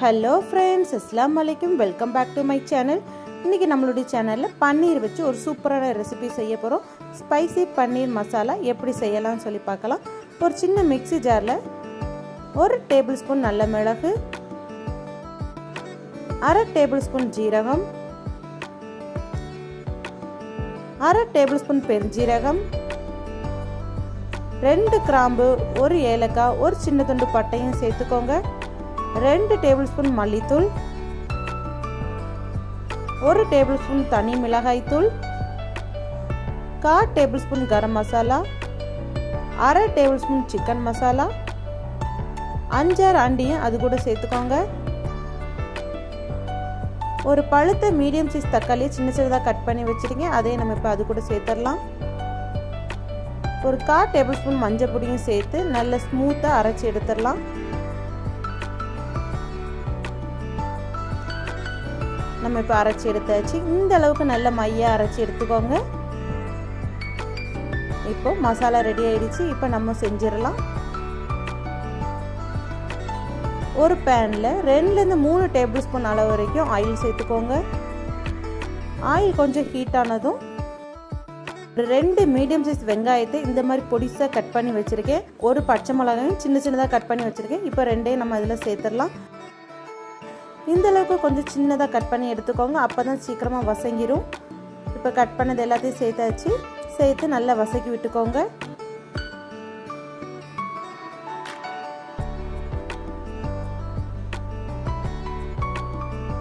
Hello friends அஸ்லாம் வலைக்கும் welcome back to my channel இன்றைக்கி நம்மளுடைய சேனலில் பன்னீர் வச்சு ஒரு சூப்பரான ரெசிபி செய்ய போகிறோம் ஸ்பைசி பன்னீர் மசாலா எப்படி செய்யலாம்னு சொல்லி பார்க்கலாம். ஒரு சின்ன மிக்சி ஜாரில் ஒரு டேபிள் ஸ்பூன் நல்ல மிளகு அரை டேபிள் ஸ்பூன் ஜீரகம் அரை டேபிள் ஸ்பூன் பெருஞ்சீரகம் ரெண்டு கிராம்பு ஒரு ஏலக்காய் ஒரு சின்ன துண்டு பட்டையும் சேர்த்துக்கோங்க. ரெண்டு டேபிள் ஸ்பூன் மல்லித்தூள் ஒரு டேபிள் ஸ்பூன் தனி மிளகாய்த்தூள் கா டேபிள் ஸ்பூன் கரம் மசாலா அரை டேபிள் ஸ்பூன் சிக்கன் மசாலா அஞ்சாறு அண்டியும் அது கூட சேர்த்துக்கோங்க. ஒரு பழுத்த மீடியம் சைஸ் தக்காளியை சின்ன சின்னதாக கட் பண்ணி வச்சுருங்க. அதையும் நம்ம இப்போ அது கூட சேர்த்துடலாம். ஒரு கா டேபிள் ஸ்பூன் மஞ்சள் பொடியும் சேர்த்து நல்ல ஸ்மூத்தாக அரைச்சி எடுத்துடலாம். நம்ம இப்போ அரைச்சி எடுத்தாச்சு. இந்த அளவுக்கு நல்ல மையாக அரைச்சி எடுத்துக்கோங்க. இப்போ மசாலா ரெடி ஆயிடுச்சு. இப்போ நம்ம செஞ்சிடலாம். ஒரு பேனில் ரெண்டுலேருந்து மூணு டேபிள் ஸ்பூன் அளவு வரைக்கும் ஆயில் சேர்த்துக்கோங்க. ஆயில் கொஞ்சம் ஹீட் ஆனதும் ரெண்டு மீடியம் சைஸ் வெங்காயத்தை இந்த மாதிரி பொடிசாக கட் பண்ணி வச்சுருக்கேன். ஒரு பச்சை மிளகாயும் சின்ன சின்னதாக கட் பண்ணி வச்சுருக்கேன். இப்போ ரெண்டையும் நம்ம அதில் சேர்த்துடலாம். இந்தளவுக்கு கொஞ்சம் சின்னதாக கட் பண்ணி எடுத்துக்கோங்க. அப்போ தான் சீக்கிரமாக வசங்கிடும் இப்போ கட் பண்ணது எல்லாத்தையும் சேர்த்தாச்சு. சேர்த்து நல்லா வசக்கி விட்டுக்கோங்க.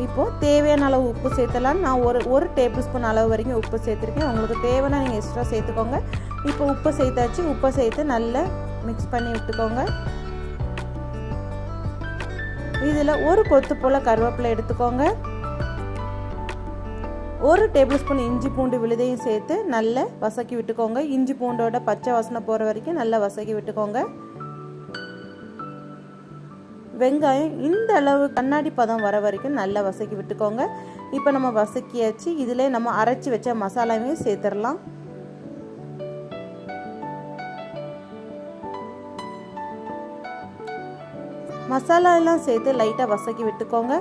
இப்போது தேவையான அளவு உப்பு சேர்த்தலாம் நான் ஒரு ஒரு டேபிள் ஸ்பூன் அளவு வரைக்கும் உப்பு சேர்த்துருக்கேன். உங்களுக்கு தேவைன்னா நீங்கள் எக்ஸ்ட்ரா சேர்த்துக்கோங்க. இப்போ உப்பு சேர்த்தாச்சு. உப்பை சேர்த்து நல்லா மிக்ஸ் பண்ணி விட்டுக்கோங்க. இதில் ஒரு கொத்து போல் கருவேப்பிலை எடுத்துக்கோங்க. ஒரு டேபிள் ஸ்பூன் இஞ்சி பூண்டு விழுதையும் சேர்த்து நல்லா வசக்கி விட்டுக்கோங்க. இஞ்சி பூண்டோட பச்சை வாசனை போகிற வரைக்கும் நல்லா வசக்கி விட்டுக்கோங்க. வெங்காயம் இந்த அளவு கண்ணாடி பதம் வர வரைக்கும் நல்லா வசக்கி விட்டுக்கோங்க. இப்போ நம்ம வசக்கியாச்சு. இதில் நம்ம அரைச்சி வச்ச மசாலாவையும் சேர்த்துடலாம். மசாலா எல்லாம் சேர்த்து லைட்டாக வசக்கி விட்டுக்கோங்க.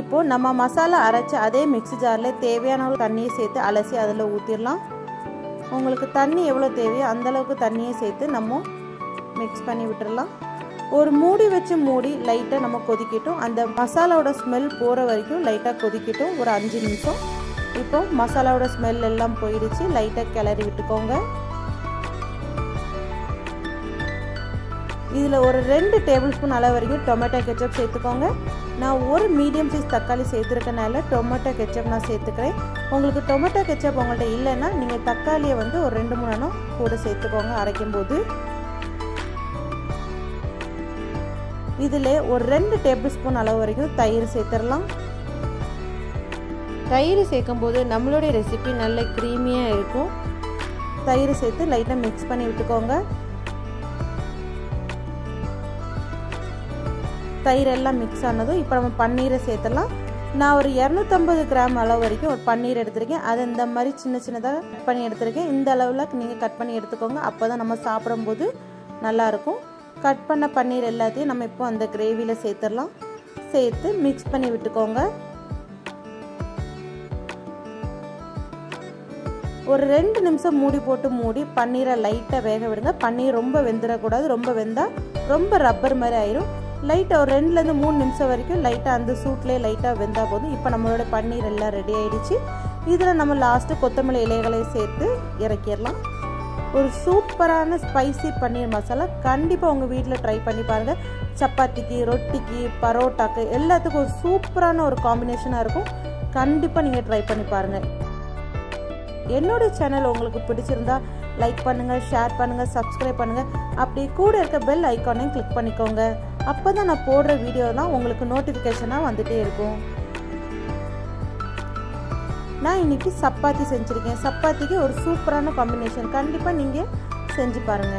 இப்போ நம்ம மசாலா அரைச்சி அதே மிக்ஸி ஜாரில் தேவையான தண்ணியை சேர்த்து அலசி அதில் ஊற்றிடலாம் உங்களுக்கு தண்ணி எவ்வளோ தேவையோ அந்தளவுக்கு தண்ணியை சேர்த்து நம்ம மிக்ஸ் பண்ணி விட்டுடலாம். ஒரு மூடி வச்சு மூடி லைட்டாக நம்ம கொதிக்கட்டும். அந்த மசாலாவோட ஸ்மெல் போகிற வரைக்கும் லைட்டாக கொதிக்கட்டும். ஒரு அஞ்சு நிமிஷம். இப்போ மசாலாவோட ஸ்மெல் எல்லாம் போயிடுச்சு. லைட்டாக கிளறி விட்டுக்கோங்க. இதில் ஒரு ரெண்டு டேபிள் ஸ்பூன் அளவு வரைக்கும் டொமேட்டோ கெச்சப் சேர்த்துக்கோங்க. நான் ஒரு மீடியம் சைஸ் தக்காளி சேர்த்துருக்கனால டொமேட்டோ கெச்சப் நான் சேர்த்துக்கிறேன். உங்களுக்கு டொமேட்டோ கெச்சப் உங்கள்கிட்ட இல்லைன்னா நீங்கள் தக்காளியை வந்து ஒரு ரெண்டு மூணு எண்ணம் கூட சேர்த்துக்கோங்க அரைக்கும் போது இதில் ஒரு ரெண்டு டேபிள் ஸ்பூன் அளவு வரைக்கும் தயிர் சேர்த்துடலாம். தயிர் சேர்க்கும் போது நம்மளுடைய ரெசிபி நல்ல க்ரீமியாக இருக்கும். தயிர் சேர்த்து லைட்டாக மிக்ஸ் பண்ணி விட்டுக்கோங்க. தயிர் எல்லாம் மிக்ஸ் ஆனதும் இப்போ நம்ம பன்னீரை சேர்த்துடலாம். நான் ஒரு இரநூத்தம்பது கிராம் அளவு வரைக்கும் ஒரு பன்னீர் எடுத்திருக்கேன். அதை இந்த மாதிரி சின்ன சின்னதாக கட் பண்ணி எடுத்திருக்கேன். இந்த அளவில் நீங்கள் கட் பண்ணி எடுத்துக்கோங்க. அப்போ தான் நம்ம சாப்பிடும்போது நல்லாயிருக்கும். கட் பண்ண பன்னீர் எல்லாத்தையும் நம்ம இப்போ அந்த கிரேவியில் சேர்த்துடலாம். சேர்த்து மிக்ஸ் பண்ணி விட்டுக்கோங்க. ஒரு ரெண்டு நிமிஷம் மூடி போட்டு மூடி பன்னீரை லைட்டாக வேக விடுங்க. பன்னீர் ரொம்ப வெந்துடக்கூடாது. ரொம்ப வெந்தால் ரொம்ப ரப்பர் மாதிரி ஆயிரும். லைட்டாக ஒரு ரெண்டுலேருந்து மூணு நிமிஷம் வரைக்கும் லைட்டாக அந்த சூட்லேயே லைட்டாக வெந்தால் போதும். இப்போ நம்மளோட பன்னீர் எல்லாம் ரெடி ஆகிடுச்சு இதில் நம்ம லாஸ்ட்டு கொத்தமல்லி இலைகளை சேர்த்து இறக்கிடலாம். ஒரு சூப்பரான ஸ்பைசி பன்னீர் மசாலா. கண்டிப்பாக உங்கள் வீட்டில் ட்ரை பண்ணி பாருங்கள் சப்பாத்திக்கு ரொட்டிக்கு பரோட்டாக்கு எல்லாத்துக்கும் ஒரு சூப்பரான ஒரு காம்பினேஷனாக இருக்கும். கண்டிப்பாக நீங்கள் ட்ரை பண்ணி பாருங்கள் என்னுடைய சேனல் உங்களுக்கு பிடிச்சிருந்தா லைக் பண்ணுங்கள் ஷேர் பண்ணுங்கள் சப்ஸ்கிரைப் பண்ணுங்கள் அப்படி கூட இருக்க பெல் ஐக்கானையும் கிளிக் பண்ணிக்கோங்க. அப்போ தான் நான் போடுற வீடியோலாம் உங்களுக்கு நோட்டிஃபிகேஷனாக வந்துகிட்டே இருக்கும். நான் இன்றைக்கி சப்பாத்தி செஞ்சுருக்கேன். சப்பாத்திக்கு ஒரு சூப்பரான காம்பினேஷன் கண்டிப்பாக நீங்கள் செஞ்சு பாருங்கள்